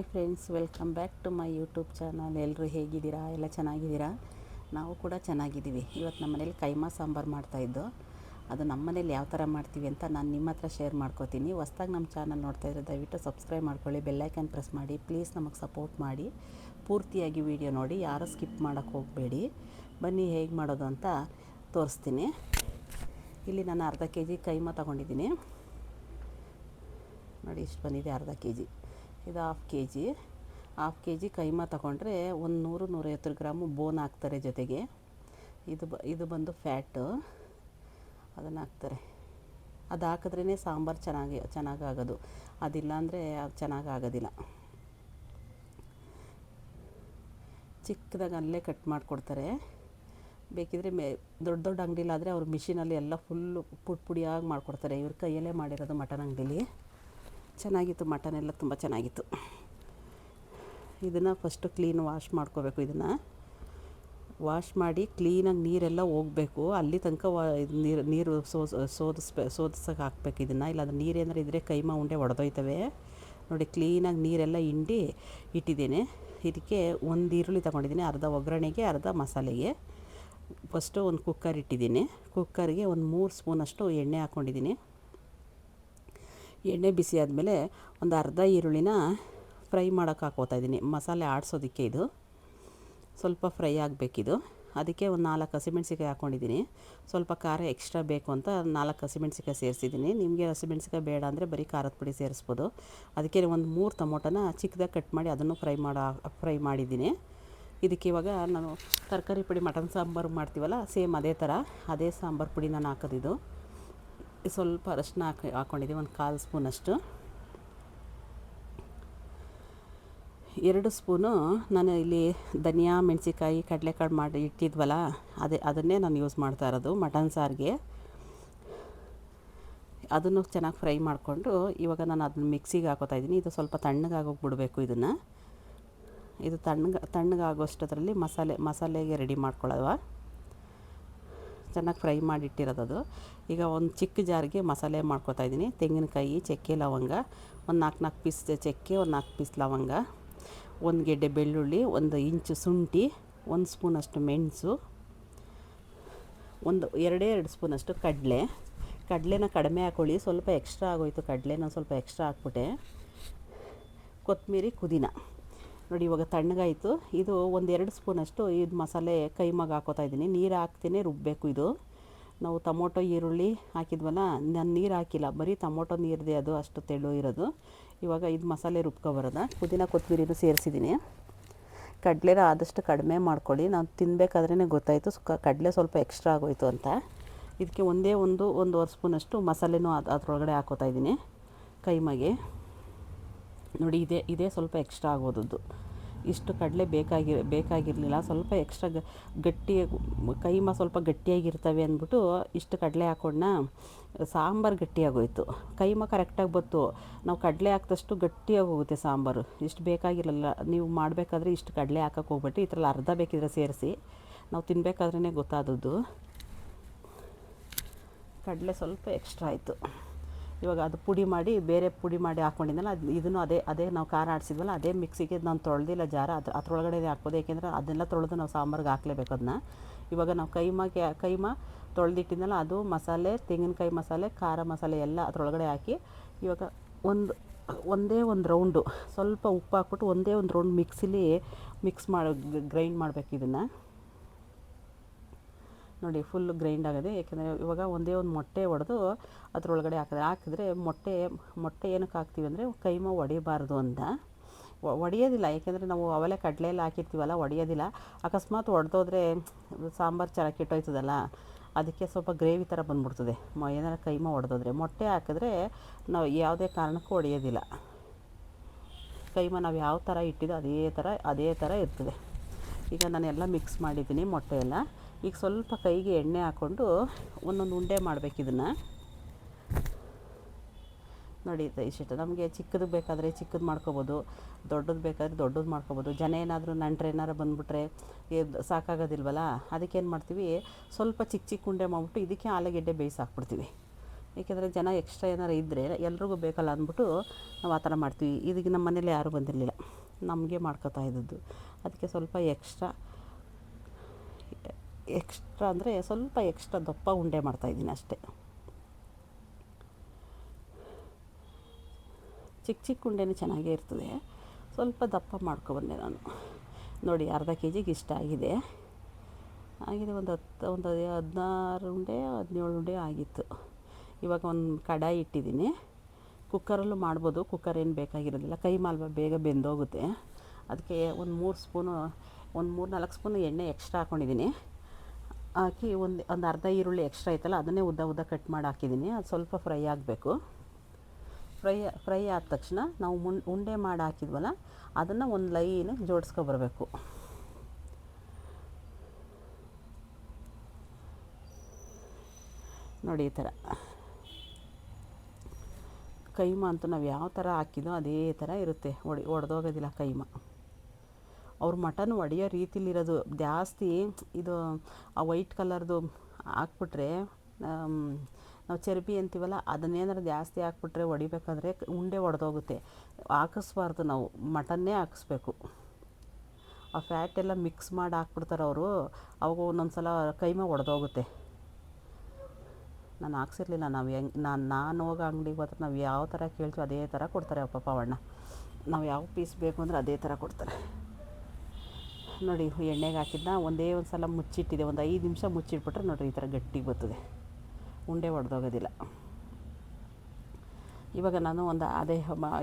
Hi friends, welcome back to my YouTube channel. ಎಲ್ಲರೂ ಹೇಗಿದ್ದೀರಾ? ಎಲ್ಲ ಚೆನ್ನಾಗಿದ್ದೀರಾ? ನಾವು ಕೂಡ ಚೆನ್ನಾಗಿದ್ದೀವಿ. ಇವತ್ತು ನಮ್ಮ ಮನೇಲಿ ಕೈಮಾ ಸಾಂಬಾರು ಮಾಡ್ತಾಯಿದ್ದು ಅದು ನಮ್ಮ ಮನೇಲಿ ಯಾವ ಥರ ಮಾಡ್ತೀವಿ ಅಂತ ನಾನು ನಿಮ್ಮ ಹತ್ರ ಶೇರ್ ಮಾಡ್ಕೋತೀನಿ. ಹೊಸ್ದಾಗಿ ನಮ್ಮ ಚಾನಲ್ ನೋಡ್ತಾ ಇದ್ರೆ ದಯವಿಟ್ಟು ಸಬ್ಸ್ಕ್ರೈಬ್ ಮಾಡ್ಕೊಳ್ಳಿ ಬೆಲ್ಲೈಕನ್ ಪ್ರೆಸ್ ಮಾಡಿ. ಪ್ಲೀಸ್ ನಮಗೆ ಸಪೋರ್ಟ್ ಮಾಡಿ. ಪೂರ್ತಿಯಾಗಿ ವಿಡಿಯೋ ನೋಡಿ, ಯಾರೂ ಸ್ಕಿಪ್ ಮಾಡೋಕ್ಕೆ ಹೋಗಬೇಡಿ. ಬನ್ನಿ ಹೇಗೆ ಮಾಡೋದು ಅಂತ ತೋರಿಸ್ತೀನಿ. ಇಲ್ಲಿ ನಾನು ಅರ್ಧ ಕೆ ಜಿ ಕೈಮಾ ತೊಗೊಂಡಿದ್ದೀನಿ. ನೋಡಿ, ಇಷ್ಟು ಬಂದಿದೆ ಅರ್ಧ ಕೆ ಜಿ. ಇದು half K G half K G keema ತಗೊಂಡ್ರೆ ಒಂದು ನೂರು ನೂರೈವತ್ತು ಗ್ರಾಮು ಬೋನ್ ಹಾಕ್ತಾರೆ ಜೊತೆಗೆ. ಇದು ಬ, ಇದು ಬಂದು ಫ್ಯಾಟು ಅದನ್ನು ಹಾಕ್ತಾರೆ. ಅದು ಹಾಕಿದ್ರೇ ಸಾಂಬಾರು ಚೆನ್ನಾಗಿ ಚೆನ್ನಾಗಾಗೋದು ಅದಿಲ್ಲ ಅಂದರೆ ಅದು ಚೆನ್ನಾಗಿ ಆಗೋದಿಲ್ಲ. ಚಿಕ್ಕದಾಗಿ ಅಲ್ಲೇ ಕಟ್ ಮಾಡಿಕೊಡ್ತಾರೆ. ಬೇಕಿದ್ರೆ ಮೇ, ದೊಡ್ಡ ದೊಡ್ಡ ಅಂಗಡಿಲಾದರೆ ಅವ್ರ ಮಿಷಿನಲ್ಲಿ ಎಲ್ಲ ಫುಲ್ಲು ಪುಡಿ ಪುಡಿಯಾಗಿ ಮಾಡಿಕೊಡ್ತಾರೆ. ಇವ್ರ ಕೈಯಲ್ಲೇ ಮಾಡಿರೋದು ಮಟನ್ ಅಂಗಡೀಲಿ. ಚೆನ್ನಾಗಿತ್ತು ಮಟನ್ ಎಲ್ಲ ತುಂಬ ಚೆನ್ನಾಗಿತ್ತು. ಇದನ್ನು ಫಸ್ಟು ಕ್ಲೀನ್ ವಾಶ್ ಮಾಡ್ಕೋಬೇಕು ಇದನ್ನು. ವಾಶ್ ಮಾಡಿ ಕ್ಲೀನಾಗಿ ನೀರೆಲ್ಲ ಹೋಗಬೇಕು. ಅಲ್ಲಿ ತನಕ ವಾ, ಇದು ನೀರು ನೀರು ಸೋಸ್ ಸೋದಿಸ್ಬೇ ಸೋದಿಸೋಕೆ ಹಾಕ್ಬೇಕು ಇದನ್ನು. ಇಲ್ಲಾಂದ್ರೆ ನೀರೇನಾರು ಇದ್ದರೆ ಕೈಮಾ ಉಂಡೆ ಒಡೆದೋಯ್ತವೆ. ನೋಡಿ ಕ್ಲೀನಾಗಿ ನೀರೆಲ್ಲ ಹಿಂಡಿ ಇಟ್ಟಿದ್ದೇನೆ. ಇದಕ್ಕೆ ಒಂದು ಈರುಳ್ಳಿ ತಗೊಂಡಿದ್ದೀನಿ, ಅರ್ಧ ಒಗ್ಗರಣೆಗೆ, ಅರ್ಧ ಮಸಾಲೆಗೆ. ಫಸ್ಟು ಒಂದು ಕುಕ್ಕರ್ ಇಟ್ಟಿದ್ದೀನಿ. ಕುಕ್ಕರ್ಗೆ ಒಂದು ಮೂರು ಸ್ಪೂನಷ್ಟು ಎಣ್ಣೆ ಹಾಕ್ಕೊಂಡಿದ್ದೀನಿ ಎಣ್ಣೆ ಬಿಸಿ ಆದಮೇಲೆ ಒಂದು ಅರ್ಧ ಈರುಳ್ಳಿನ ಫ್ರೈ ಮಾಡೋಕೆ ಹಾಕೋತಾ ಇದ್ದೀನಿ. ಮಸಾಲೆ ಆಡಿಸೋದಕ್ಕೆ ಇದು. ಸ್ವಲ್ಪ ಫ್ರೈ ಆಗಬೇಕಿದು. ಅದಕ್ಕೆ ಒಂದು ನಾಲ್ಕು ಹಸಿಮೆಣ್ಸಿಕಾಯಿ ಹಾಕ್ಕೊಂಡಿದ್ದೀನಿ. ಸ್ವಲ್ಪ ಖಾರ ಎಕ್ಸ್ಟ್ರಾ ಬೇಕು ಅಂತ ನಾಲ್ಕು ಹಸಿಮೆಣ್ಸಿಕಾಯಿ ಸೇರಿಸಿದ್ದೀನಿ. ನಿಮಗೆ ಹಸಿಮೆಣ್ಸಿಕಾಯಿ ಬೇಡ ಅಂದರೆ ಬರೀ ಖಾರದ ಪುಡಿ ಸೇರಿಸ್ಬೋದು. ಅದಕ್ಕೆ ಒಂದು ಮೂರು ಟೊಮೊಟೊನ ಚಿಕ್ಕದಾಗಿ ಕಟ್ ಮಾಡಿ ಅದನ್ನು ಫ್ರೈ ಮಾಡೋ, ಫ್ರೈ ಮಾಡಿದ್ದೀನಿ. ಇದಕ್ಕೆ ಇವಾಗ ನಾನು ತರಕಾರಿ ಪುಡಿ, ಮಟನ್ ಸಾಂಬಾರು ಮಾಡ್ತೀವಲ್ಲ, ಸೇಮ್ ಅದೇ ಥರ, ಅದೇ ಸಾಂಬಾರು ಪುಡಿ ನಾನು ಹಾಕೋದಿದು. ಸ್ವಲ್ಪ ಅರಶಿನ ಹಾಕಿ ಹಾಕ್ಕೊಂಡಿದ್ದೀವಿ ಒಂದು ಕಾಲು ಸ್ಪೂನಷ್ಟು ಎರಡು ಸ್ಪೂನು ನಾನು ಇಲ್ಲಿ ಧನಿಯಾ ಮೆಣಸಿಕಾಯಿ ಕಡಲೆಕಾಳು ಮಾಡಿ ಇಟ್ಟಿದ್ವಲ್ಲ, ಅದೇ ಅದನ್ನೇ ನಾನು ಯೂಸ್ ಮಾಡ್ತಾ ಇರೋದು ಮಟನ್ ಸಾರಿಗೆ. ಅದನ್ನು ಚೆನ್ನಾಗಿ ಫ್ರೈ ಮಾಡಿಕೊಂಡು ಇವಾಗ ನಾನು ಅದನ್ನ ಮಿಕ್ಸಿಗೆ ಹಾಕೋತಾ ಇದ್ದೀನಿ. ಇದು ಸ್ವಲ್ಪ ತಣ್ಣಗಾಗೋಗಿ ಬಿಡಬೇಕು ಇದನ್ನು. ಇದು ತಣ್ಣಗೆ ತಣ್ಣಗಾಗೋಷ್ಟರಲ್ಲಿ ಮಸಾಲೆ ಮಸಾಲೆಗೆ ರೆಡಿ ಮಾಡ್ಕೊಳ್ಳೋವ ಚೆನ್ನಾಗಿ ಫ್ರೈ ಮಾಡಿಟ್ಟಿರೋದು ಈಗ ಒಂದು ಚಿಕ್ಕ ಜಾರಿಗೆ ಮಸಾಲೆ ಮಾಡ್ಕೊತಾ ಇದ್ದೀನಿ. ತೆಂಗಿನಕಾಯಿ, ಚಕ್ಕೆ, ಲವಂಗ. ಒಂದು ನಾಲ್ಕು ನಾಲ್ಕು ಪೀಸ್ ಚಕ್ಕೆ, ಒಂದು ನಾಲ್ಕು ಪೀಸ್ ಲವಂಗ. ಒಂದು ಗೆಡ್ಡೆ ಬೆಳ್ಳುಳ್ಳಿ, ಒಂದು ಇಂಚು ಶುಂಠಿ, ಒಂದು ಸ್ಪೂನಷ್ಟು ಮೆಣಸು, ಒಂದು ಎರಡೇ ಎರಡು ಸ್ಪೂನಷ್ಟು ಕಡಲೆ. ಕಡಲೆನ ಕಡಿಮೆ ಹಾಕ್ಕೊಳ್ಳಿ ಸ್ವಲ್ಪ ಎಕ್ಸ್ಟ್ರಾ ಆಗೋಯ್ತು ಕಡಲೆನ ಸ್ವಲ್ಪ ಎಕ್ಸ್ಟ್ರಾ ಹಾಕ್ಬಿಟ್ಟೆ. ಕೊತ್ತಂಬರಿ, ಪುದೀನ. ನೋಡಿ, ಇವಾಗ ತಣ್ಣಗಾಯಿತು. ಇದು ಒಂದು ಎರಡು ಸ್ಪೂನಷ್ಟು ಇದು ಮಸಾಲೆ ಕೈಮಾಗ ಹಾಕೋತಾ ಇದ್ದೀನಿ. ನೀರು ಹಾಕ್ತೀನಿ ರುಬ್ಬಬೇಕು ಇದು. ನಾವು ಟೊಮೊಟೊ, ಈರುಳ್ಳಿ ಹಾಕಿದ್ವಲ್ಲ, ನಾನು ನೀರು ಹಾಕಿಲ್ಲ. ಬರೀ ಟೊಮೊಟೊ ನೀರಿದೆ ಅದು, ಅಷ್ಟು ತೆಳು ಇರೋದು. ಇವಾಗ ಇದು ಮಸಾಲೆ ರುಬ್ಕೊಬರೋದ ಪುದೀನ ಕೊತ್ತಂಬರಿನೂ ಸೇರಿಸಿದ್ದೀನಿ. ಕಡಲೆನ ಆದಷ್ಟು ಕಡಿಮೆ ಮಾಡ್ಕೊಳ್ಳಿ. ನಾವು ತಿನ್ನಬೇಕಾದ್ರೇ ಗೊತ್ತಾಯಿತು ಕಡಲೆ ಸ್ವಲ್ಪ ಎಕ್ಸ್ಟ್ರಾ ಆಗೋಯ್ತು ಅಂತ. ಇದಕ್ಕೆ ಒಂದೇ ಒಂದು, ಒಂದೂವರೆ ಸ್ಪೂನಷ್ಟು ಮಸಾಲೆನೂ ಅದು, ಅದರೊಳಗಡೆ ಹಾಕೋತಾ ಇದ್ದೀನಿ ಕೈಮಗೆ. ನೋಡಿ, ಇದೇ ಇದೇ ಸ್ವಲ್ಪ ಎಕ್ಸ್ಟ್ರಾ ಆಗೋದದ್ದು. ಇಷ್ಟು ಕಡಲೆ ಬೇಕಾಗಿ, ಬೇಕಾಗಿರಲಿಲ್ಲ. ಸ್ವಲ್ಪ ಎಕ್ಸ್ಟ್ರಾ ಗಟ್ಟಿ ಕೈಮ ಸ್ವಲ್ಪ ಗಟ್ಟಿಯಾಗಿರ್ತವೆ ಅಂದ್ಬಿಟ್ಟು ಇಷ್ಟು ಕಡಲೆ ಹಾಕೊಂಡ ಸಾಂಬಾರು ಗಟ್ಟಿಯಾಗೋಯ್ತು. ಕೈಮ ಕರೆಕ್ಟಾಗಿ ಬತ್ತು. ನಾವು ಕಡಲೆ ಹಾಕಿದಷ್ಟು ಗಟ್ಟಿಯಾಗಿ ಹೋಗುತ್ತೆ ಸಾಂಬಾರು. ಇಷ್ಟು ಬೇಕಾಗಿರಲಿಲ್ಲ. ನೀವು ಮಾಡಬೇಕಾದ್ರೆ ಇಷ್ಟು ಕಡಲೆ ಹಾಕಕ್ಕೆ ಹೋಗ್ಬಿಟ್ಟು ಥರ ಅರ್ಧ ಬೇಕಿದ್ರೆ ಸೇರಿಸಿ. ನಾವು ತಿನ್ನಬೇಕಾದ್ರೇ ಗೊತ್ತಾದದ್ದು. ಕಡಲೆ ಸ್ವಲ್ಪ ಎಕ್ಸ್ಟ್ರಾ ಆಯಿತು. ಇವಾಗ ಅದು ಪುಡಿ ಮಾಡಿ ಬೇರೆ ಪುಡಿ ಮಾಡಿ ಹಾಕ್ಕೊಂಡಿದ್ದಲ್ಲ ಅದು ಇದನ್ನು ಅದೇ ಅದೇ ನಾವು ಖಾರ ಆಡಿಸಿದ್ವಲ್ಲ, ಅದೇ ಮಿಕ್ಸಿಗೆ ನಾನು ತೊಳೆದಿಲ್ಲ ಜಾರ, ಅದ್ರ ಅದ್ರೊಳಗಡೆ ಹಾಕ್ಬೋದು. ಏಕೆಂದರೆ ಅದನ್ನೆಲ್ಲ ತೊಳೆದು ನಾವು ಸಾಂಬಾರ್ಗೆ ಹಾಕ್ಲೇಬೇಕು ಅದನ್ನ ಇವಾಗ ನಾವು ಕೈಮಾಗೆ ಕೈಮಾ ತೊಳೆದಿಟ್ಟಿದ್ದಲ್ಲ ಅದು ಮಸಾಲೆ, ತೆಂಗಿನಕಾಯಿ ಮಸಾಲೆ, ಖಾರ ಮಸಾಲೆ ಎಲ್ಲ ಅದರೊಳಗಡೆ ಹಾಕಿ ಇವಾಗ ಒಂದು, ಒಂದೇ ಒಂದು ರೌಂಡು ಸ್ವಲ್ಪ ಉಪ್ಪು ಹಾಕ್ಬಿಟ್ಟು ಒಂದೇ ಒಂದು ರೌಂಡ್ ಮಿಕ್ಸಿಲಿ ಮಿಕ್ಸ್ ಮಾಡಿ, ಗ್ರೈಂಡ್ ಮಾಡಬೇಕು ಇದನ್ನು. ನೋಡಿ ಫುಲ್ ಗ್ರೈಂಡ್ ಆಗಿದೆ. ಏಕೆಂದರೆ ಇವಾಗ ಒಂದೇ ಒಂದು ಮೊಟ್ಟೆ ಒಡೆದು ಅದರೊಳಗಡೆ ಹಾಕಿದ್ರೆ ಹಾಕಿದ್ರೆ ಮೊಟ್ಟೆ ಮೊಟ್ಟೆ ಏನಕ್ಕೆ ಹಾಕ್ತೀವಿ ಅಂದರೆ ಕೈಮ ಒಡಿಬಾರ್ದು ಅಂತ. ಒಡೆಯೋದಿಲ್ಲ. ಏಕೆಂದರೆ ನಾವು ಅವೆಲ್ಲ ಕಡಲೆ ಎಲ್ಲ ಹಾಕಿರ್ತೀವಲ್ಲ, ಒಡೆಯೋದಿಲ್ಲ. ಅಕಸ್ಮಾತ್ ಒಡೆದೋದ್ರೆ ಸಾಂಬಾರು ಚೆನ್ನಾಗಿ ಕೆಟ್ಟೋಯ್ತದಲ್ಲ. ಅದಕ್ಕೆ ಸ್ವಲ್ಪ ಗ್ರೇವಿ ಥರ ಬಂದ್ಬಿಡ್ತದೆ. ಮ, ಏನಾರ ಕೈಮ ಒಡೆದೋದ್ರೆ. ಮೊಟ್ಟೆ ಹಾಕಿದ್ರೆ ನಾವು ಯಾವುದೇ ಕಾರಣಕ್ಕೂ ಒಡೆಯೋದಿಲ್ಲ. ಕೈಮ ನಾವು ಯಾವ ಥರ ಇಟ್ಟಿದ್ದೋ ಅದೇ ಥರ ಅದೇ ಥರ ಇರ್ತದೆ. ಈಗ ನಾನೆಲ್ಲ ಮಿಕ್ಸ್ ಮಾಡಿದ್ದೀನಿ ಮೊಟ್ಟೆ ಎಲ್ಲ ಈಗ ಸ್ವಲ್ಪ ಕೈಗೆ ಎಣ್ಣೆ ಹಾಕ್ಕೊಂಡು ಒಂದೊಂದು ಉಂಡೆ ಮಾಡಬೇಕು ಇದನ್ನು. ನೋಡಿ ಇಷ್ಟು, ನಮಗೆ ಚಿಕ್ಕದು ಬೇಕಾದರೆ ಚಿಕ್ಕದು ಮಾಡ್ಕೊಬೋದು, ದೊಡ್ಡದು ಬೇಕಾದರೆ ದೊಡ್ಡದು ಮಾಡ್ಕೋಬೋದು. ಜನ ಏನಾದರೂ ನಂಟ್ರೆ ಏನಾರು ಬಂದುಬಿಟ್ರೆ ಸಾಕಾಗೋದಿಲ್ವಲ್ಲ, ಅದಕ್ಕೇನು ಮಾಡ್ತೀವಿ, ಸ್ವಲ್ಪ ಚಿಕ್ಕ ಚಿಕ್ಕ ಉಂಡೆ ಮಾಡಿಬಿಟ್ಟು ಇದಕ್ಕೆ ಆಲೂಗೆಡ್ಡೆ ಬೇಯಿಸಿ ಹಾಕ್ಬಿಡ್ತೀವಿ. ಏಕೆಂದರೆ ಜನ ಎಕ್ಸ್ಟ್ರಾ ಏನಾರು ಇದ್ದರೆ ಎಲ್ರಿಗೂ ಬೇಕಲ್ಲ ಅಂದ್ಬಿಟ್ಟು ನಾವು ಆ ಥರ ಮಾಡ್ತೀವಿ. ಇದಕ್ಕೆ ನಮ್ಮ ಮನೇಲಿ ಯಾರೂ ಬಂದಿರಲಿಲ್ಲ. ನಮಗೆ ಮಾಡ್ಕೋತಾ ಇದ್ದದ್ದು. ಅದಕ್ಕೆ ಸ್ವಲ್ಪ ಎಕ್ಸ್ಟ್ರಾ ಎಕ್ಸ್ಟ್ರಾ ಅಂದರೆ ಸ್ವಲ್ಪ ಎಕ್ಸ್ಟ್ರಾ ದಪ್ಪ ಉಂಡೆ ಮಾಡ್ತಾಯಿದ್ದೀನಿ ಅಷ್ಟೇ. ಚಿಕ್ಕ ಚಿಕ್ಕ ಉಂಡೆನೇ ಚೆನ್ನಾಗೇ ಇರ್ತದೆ. ಸ್ವಲ್ಪ ದಪ್ಪ ಮಾಡ್ಕೊಬಂದೆ ನಾನು. ನೋಡಿ, ಅರ್ಧ ಕೆ ಜಿಗೆ ಇಷ್ಟ ಆಗಿದೆ. ಆಗಿದೆ ಒಂದು ಹತ್ತು, ಒಂದು ಹದಿನಾರು ಉಂಡೆ, ಹದಿನೇಳು ಉಂಡೆ ಆಗಿತ್ತು. ಇವಾಗ ಒಂದು ಕಡಾಯಿ ಇಟ್ಟಿದ್ದೀನಿ. ಕುಕ್ಕರಲ್ಲೂ ಮಾಡ್ಬೋದು. ಕುಕ್ಕರ್ ಏನು ಬೇಕಾಗಿರೋದಿಲ್ಲ. ಕೈ ಮಾಲ್ವ ಬೇಗ ಬೆಂದೋಗುತ್ತೆ. ಅದಕ್ಕೆ ಒಂದು ಮೂರು ಸ್ಪೂನು, ಒಂದು ಮೂರು ನಾಲ್ಕು ಸ್ಪೂನು ಎಣ್ಣೆ ಎಕ್ಸ್ಟ್ರಾ ಹಾಕ್ಕೊಂಡಿದ್ದೀನಿ ಹಾಕಿ ಒಂದು ಒಂದು ಅರ್ಧ ಈರುಳ್ಳಿ ಎಕ್ಸ್ಟ್ರಾ ಐತಲ್ಲ, ಅದನ್ನೇ ಉದ್ದ ಉದ್ದ ಕಟ್ ಮಾಡಿ ಹಾಕಿದ್ದೀನಿ ಅದು ಸ್ವಲ್ಪ ಫ್ರೈ ಆಗಬೇಕು. ಫ್ರೈ ಫ್ರೈ ಆದ ತಕ್ಷಣ ನಾವು ಮುನ್ ಉಂಡೆ ಮಾಡಿ ಹಾಕಿದ್ವಲ್ಲ, ಅದನ್ನು ಒಂದು ಲೈನ್ ಜೋಡಿಸ್ಕೊಬರ್ಬೇಕು ನೋಡಿ ಈ ಥರ ಕೈಮಾ ಅಂತೂ ನಾವು ಯಾವ ಥರ ಹಾಕಿದೋ ಅದೇ ಥರ ಇರುತ್ತೆ. ಒಡಿ, ಒಡೆದೋಗೋದಿಲ್ಲ ಕೈಮಾ. ಅವ್ರು ಮಟನ್ ಒಡೆಯೋ ರೀತಿಲಿರೋದು ಜಾಸ್ತಿ ಇದು, ಆ ವೈಟ್ ಕಲರ್ದು ಹಾಕ್ಬಿಟ್ರೆ ನಾವು ಚರ್ಬಿ ಅಂತೀವಲ್ಲ ಅದನ್ನೇನಾರು ಜಾಸ್ತಿ ಹಾಕ್ಬಿಟ್ರೆ ಒಡಿಬೇಕಾದ್ರೆ ಉಂಡೆ ಒಡೆದೋಗುತ್ತೆ. ಹಾಕಿಸ್ಬಾರ್ದು ನಾವು, ಮಟನ್ನೇ ಹಾಕಿಸ್ಬೇಕು. ಆ ಫ್ಯಾಟ್ ಎಲ್ಲ ಮಿಕ್ಸ್ ಮಾಡಿ ಹಾಕ್ಬಿಡ್ತಾರೆ ಅವರು, ಅವಾಗ ಒಂದೊಂದು ಸಲ ಕೈಮ ಒಡೆದೋಗುತ್ತೆ. ನಾನು ಹಾಕ್ಸಿರ್ಲಿಲ್ಲ, ನಾವು ಹೆಂಗೆ, ನಾನು ನಾನು ಹೋಗೋ ಅಂಗಡಿಗೆ ಹೋದ್ರೆ ನಾವು ಯಾವ ಥರ ಕೇಳ್ತೀವಿ ಅದೇ ಥರ ಕೊಡ್ತಾರೆ ಪಾಪ ಅವಣ್ಣ ನಾವು ಯಾವ ಪೀಸ್ ಬೇಕು ಅಂದರೆ ಅದೇ ಥರ ಕೊಡ್ತಾರೆ. ನೋಡಿ ಎಣ್ಣೆಗೆ ಹಾಕಿದ್ನ, ಒಂದೇ ಒಂದು ಸಲ ಮುಚ್ಚಿಟ್ಟಿದೆ, ಒಂದು ಐದು ನಿಮಿಷ ಮುಚ್ಚಿಟ್ಬಿಟ್ರೆ ನೋಡಿರಿ ಈ ಥರ ಗಟ್ಟಿ ಬರ್ತದೆ. ಉಂಡೆ ಒಡೆದೋಗೋದಿಲ್ಲ. ಇವಾಗ ನಾನು ಒಂದು ಅದೇ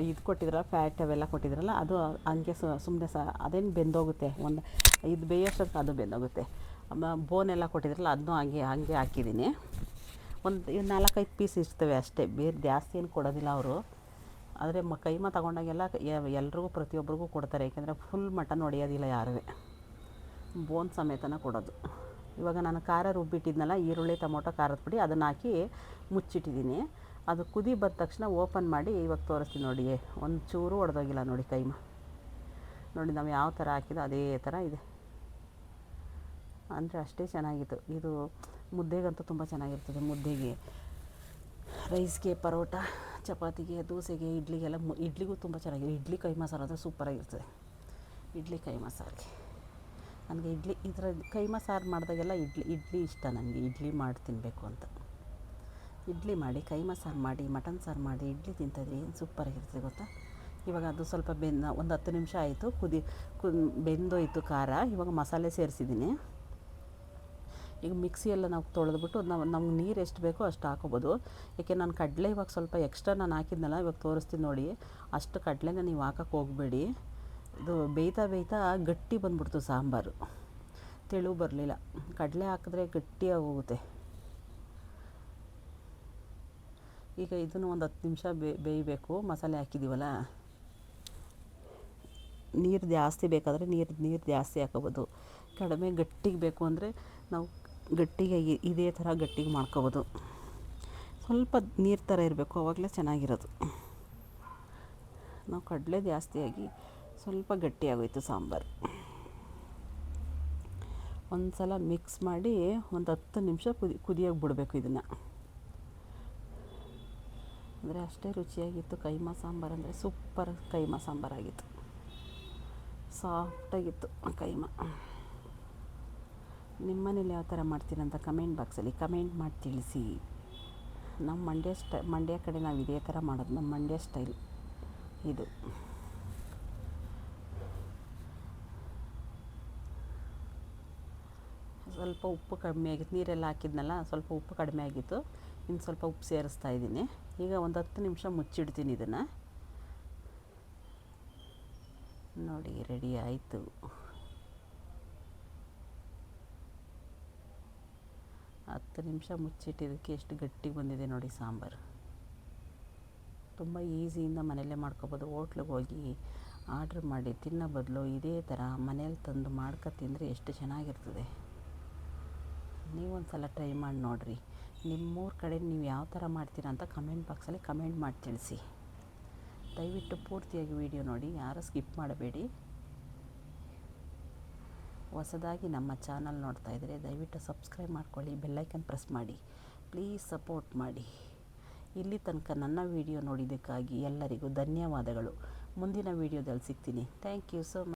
ಇದು ಕೊಟ್ಟಿದ್ರಲ್ಲ, ಫ್ಯಾಟ್ ಅವೆಲ್ಲ ಕೊಟ್ಟಿದ್ರಲ್ಲ, ಅದು ಹಂಗೆ ಸುಮ್ಮನೆ ಸ, ಅದೇನು ಬೆಂದೋಗುತ್ತೆ? ಒಂದು ಇದು ಬೇಯೋಷ್ಟೊತ್ತಿಗೆ ಅದು ಬೆಂದೋಗುತ್ತೆ. ಬೋನ್ ಎಲ್ಲ ಕೊಟ್ಟಿದ್ರಲ್ಲ ಅದನ್ನೂ ಹಂಗೆ ಹಂಗೆ ಹಾಕಿದ್ದೀನಿ. ಒಂದು ನಾಲ್ಕೈದು ಪೀಸ್ ಇರ್ತವೆ ಅಷ್ಟೇ, ಬೇರೆ ಜಾಸ್ತಿ ಏನು ಕೊಡೋದಿಲ್ಲ ಅವರು. ಆದರೆ ಮ, ಕೈಮಾ ತಗೊಂಡಾಗೆಲ್ಲ ಎಲ್ರಿಗೂ ಪ್ರತಿಯೊಬ್ಬರಿಗೂ ಕೊಡ್ತಾರೆ ಏಕೆಂದರೆ ಫುಲ್ ಮಟನ್ ಹೊಡೆಯೋದಿಲ್ಲ ಯಾರೂ ಬೋನ್ ಸಮೇತನ ಕೊಡೋದು. ಇವಾಗ ನಾನು ಖಾರ ರುಬ್ಬಿಟ್ಟಿದ್ನಲ್ಲ, ಈರುಳ್ಳಿ, ಟೊಮೊಟೊ, ಖಾರದ ಪುಡಿ ಅದನ್ನು ಹಾಕಿ ಮುಚ್ಚಿಟ್ಟಿದ್ದೀನಿ. ಅದು ಕುದಿ ಬಂದ ತಕ್ಷಣ ಓಪನ್ ಮಾಡಿ ಇವಾಗ ತೋರಿಸ್ತೀನಿ ನೋಡಿ ಒಂದು ಚೂರು ಒಡೆದೋಗಿಲ್ಲ ನೋಡಿ ಕೈಮ ನೋಡಿ ನಾವು ಯಾವ ಥರ ಹಾಕಿದೋ ಅದೇ ಥರ ಇದೆ. ಅಂದರೆ ಅಷ್ಟೇ ಚೆನ್ನಾಗಿತ್ತು. ಇದು ಮುದ್ದೆಗಂತೂ ತುಂಬ ಚೆನ್ನಾಗಿರ್ತದೆ ಮುದ್ದೆಗೆ. ರೈಸ್ಗೆ ಪರೋಟ, ಚಪಾತಿಗೆ, ದೋಸೆಗೆ, ಇಡ್ಲಿಗೆಲ್ಲ ಇಡ್ಲಿಗೂ ತುಂಬ ಚೆನ್ನಾಗಿದೆ ಇಡ್ಲಿ ಕೈ ಮಸಾಲ ಅಂದರೆ ಸೂಪರಾಗಿರ್ತದೆ. ಇಡ್ಲಿ ಕೈ ಮಸಾಲೆ ನನಗೆ ಇಡ್ಲಿ ಥರ ಕೈಮಾ ಸಾರು ಮಾಡಿದಾಗೆಲ್ಲ ಇಡ್ಲಿ ಇಡ್ಲಿ ಇಷ್ಟ ನನಗೆ, ಇಡ್ಲಿ ಮಾಡಿ ತಿನ್ನಬೇಕು ಅಂತ. ಇಡ್ಲಿ ಮಾಡಿ, ಕೈಮಾ ಸಾರು ಮಾಡಿ, ಮಟನ್ ಸಾರು ಮಾಡಿ, ಇಡ್ಲಿ ತಿಂತಾಯಿದ್ರೆ ಏನು ಸೂಪರಾಗಿರ್ತದೆ ಗೊತ್ತಾ? ಇವಾಗ ಅದು ಸ್ವಲ್ಪ ಬೆಂದ ಒಂದು ಹತ್ತು ನಿಮಿಷ ಆಯಿತು, ಕುದಿ ಕು ಬೆಂದೋಯ್ತು ಖಾರ, ಇವಾಗ ಮಸಾಲೆ ಸೇರಿಸಿದ್ದೀನಿ. ಈಗ ಮಿಕ್ಸಿಯೆಲ್ಲ ನಾವು ತೊಳೆದ್ಬಿಟ್ಟು ನಾವು, ನಮ್ಗೆ ನೀರು ಎಷ್ಟು ಬೇಕೋ ಅಷ್ಟು ಹಾಕೋಬೋದು. ಏಕೆ ನಾನು ಕಡಲೆ ಇವಾಗ ಸ್ವಲ್ಪ ಎಕ್ಸ್ಟ್ರಾ ನಾನು ಹಾಕಿದ್ನಲ್ಲ, ಇವಾಗ ತೋರಿಸ್ತೀನಿ ನೋಡಿ. ಅಷ್ಟು ಕಡಲೆನ ನೀವು ಹಾಕಕ್ಕೆ ಹೋಗಬೇಡಿ. ಇದು ಬೇಯ್ತಾ ಬೇಯ್ತಾ ಗಟ್ಟಿ ಬಂದ್ಬಿಡ್ತು ಸಾಂಬಾರು. ತೆಳು ಬರಲಿಲ್ಲ. ಕಡಲೆ ಹಾಕಿದ್ರೆ ಗಟ್ಟಿಯಾಗಿ ಹೋಗುತ್ತೆ ಈಗ ಇದನ್ನು ಒಂದು ಹತ್ತು ನಿಮಿಷ ಬೇಯಬೇಕು. ಮಸಾಲೆ ಹಾಕಿದ್ದೀವಲ್ಲ ನೀರು ಜಾಸ್ತಿ ಬೇಕಾದರೆ ನೀರು ನೀರು ಜಾಸ್ತಿ ಹಾಕೋಬೋದು. ಕಡಿಮೆ ಗಟ್ಟಿಗೆ ಬೇಕು ಅಂದರೆ ನಾವು ಗಟ್ಟಿಗೆ ಇದೇ ಥರ ಗಟ್ಟಿಗೆ ಮಾಡ್ಕೋಬೋದು. ಸ್ವಲ್ಪ ನೀರು ಥರ ಇರಬೇಕು. ಅವಾಗಲೇ ಚೆನ್ನಾಗಿರೋದು. ನಾವು ಕಡಲೆ ಜಾಸ್ತಿಯಾಗಿ ಸ್ವಲ್ಪ ಗಟ್ಟಿಯಾಗೋಯಿತು ಸಾಂಬಾರು. ಒಂದು ಸಲ ಮಿಕ್ಸ್ ಮಾಡಿ ಒಂದು ಹತ್ತು ನಿಮಿಷ ಕುದಿ ಕುದಿಯಾಗಿ ಬಿಡಬೇಕು ಇದನ್ನು. ಅಂದರೆ ಅಷ್ಟೇ ರುಚಿಯಾಗಿತ್ತು. ಕೈಮಾ ಸಾಂಬಾರು ಅಂದರೆ ಸೂಪರ್ ಕೈಮಾ ಸಾಂಬಾರಾಗಿತ್ತು ಸಾಫ್ಟಾಗಿತ್ತು ಕೈಮಾ. ನಿಮ್ಮ ಮನೇಲಿ ಯಾವ ಥರ ಮಾಡ್ತೀರಂತ ಕಮೆಂಟ್ ಬಾಕ್ಸಲ್ಲಿ ಕಮೆಂಟ್ ಮಾಡಿ ತಿಳಿಸಿ. ನಮ್ಮ ಮಂಡ್ಯ ಸ್ಟೈ, ಮಂಡ್ಯ ಕಡೆ ನಾವು ಇದೇ ಥರ ಮಾಡೋದು. ನಮ್ಮ ಮಂಡ್ಯ ಸ್ಟೈಲ್ ಇದು. ಸ್ವಲ್ಪ ಉಪ್ಪು ಕಡಿಮೆ ಆಗಿತ್ತು. ನೀರೆಲ್ಲ ಹಾಕಿದ್ನಲ್ಲ, ಸ್ವಲ್ಪ ಉಪ್ಪು ಕಡಿಮೆ ಆಗಿತ್ತು. ಇನ್ನು ಸ್ವಲ್ಪ ಉಪ್ಪು ಸೇರಿಸ್ತಾ ಇದ್ದೀನಿ. ಈಗ ಒಂದು ಹತ್ತು ನಿಮಿಷ ಮುಚ್ಚಿಡ್ತೀನಿ ಇದನ್ನು. ನೋಡಿ ರೆಡಿ ಆಯಿತು. ಹತ್ತು ನಿಮಿಷ ಮುಚ್ಚಿಟ್ಟಿದ್ದಕ್ಕೆ ಎಷ್ಟು ಗಟ್ಟಿ ಬಂದಿದೆ ನೋಡಿ ಸಾಂಬಾರು. ತುಂಬ ಈಸಿಯಿಂದ ಮನೆಯಲ್ಲೇ ಮಾಡ್ಕೋಬೋದು. ಹೋಟ್ಲಿಗೆ ಹೋಗಿ ಆರ್ಡ್ರ್ ಮಾಡಿ ತಿನ್ನೋ ಬದಲು ಇದೇ ಥರ ಮನೇಲಿ ತಂದು ಮಾಡ್ಕೊ ತಿಂದರೆ ಎಷ್ಟು ಚೆನ್ನಾಗಿರ್ತದೆ. ನೀವೊಂದು ಸಲ ಟ್ರೈ ಮಾಡಿ ನೋಡಿರಿ. ನಿಮ್ಮೂರ ಕಡೆ ನೀವು ಯಾವ ಥರ ಮಾಡ್ತೀರಾ ಅಂತ ಕಮೆಂಟ್ ಬಾಕ್ಸಲ್ಲಿ ಕಮೆಂಟ್ ಮಾಡಿ ತಿಳಿಸಿ. ದಯವಿಟ್ಟು ಪೂರ್ತಿಯಾಗಿ ವಿಡಿಯೋ ನೋಡಿ, ಯಾರೂ ಸ್ಕಿಪ್ ಮಾಡಬೇಡಿ. ಹೊಸದಾಗಿ ನಮ್ಮ ಚಾನಲ್ ನೋಡ್ತಾ ಇದ್ದರೆ ದಯವಿಟ್ಟು ಸಬ್ಸ್ಕ್ರೈಬ್ ಮಾಡ್ಕೊಳ್ಳಿ ಬೆಲ್ಲೈಕನ್ ಪ್ರೆಸ್ ಮಾಡಿ. ಪ್ಲೀಸ್ ಸಪೋರ್ಟ್ ಮಾಡಿ. ಇಲ್ಲಿ ತನಕ ನನ್ನ ವಿಡಿಯೋ ನೋಡಿದ್ದಕ್ಕಾಗಿ ಎಲ್ಲರಿಗೂ ಧನ್ಯವಾದಗಳು. ಮುಂದಿನ ವಿಡಿಯೋದಲ್ಲಿ ಸಿಗ್ತೀನಿ. Thank you so much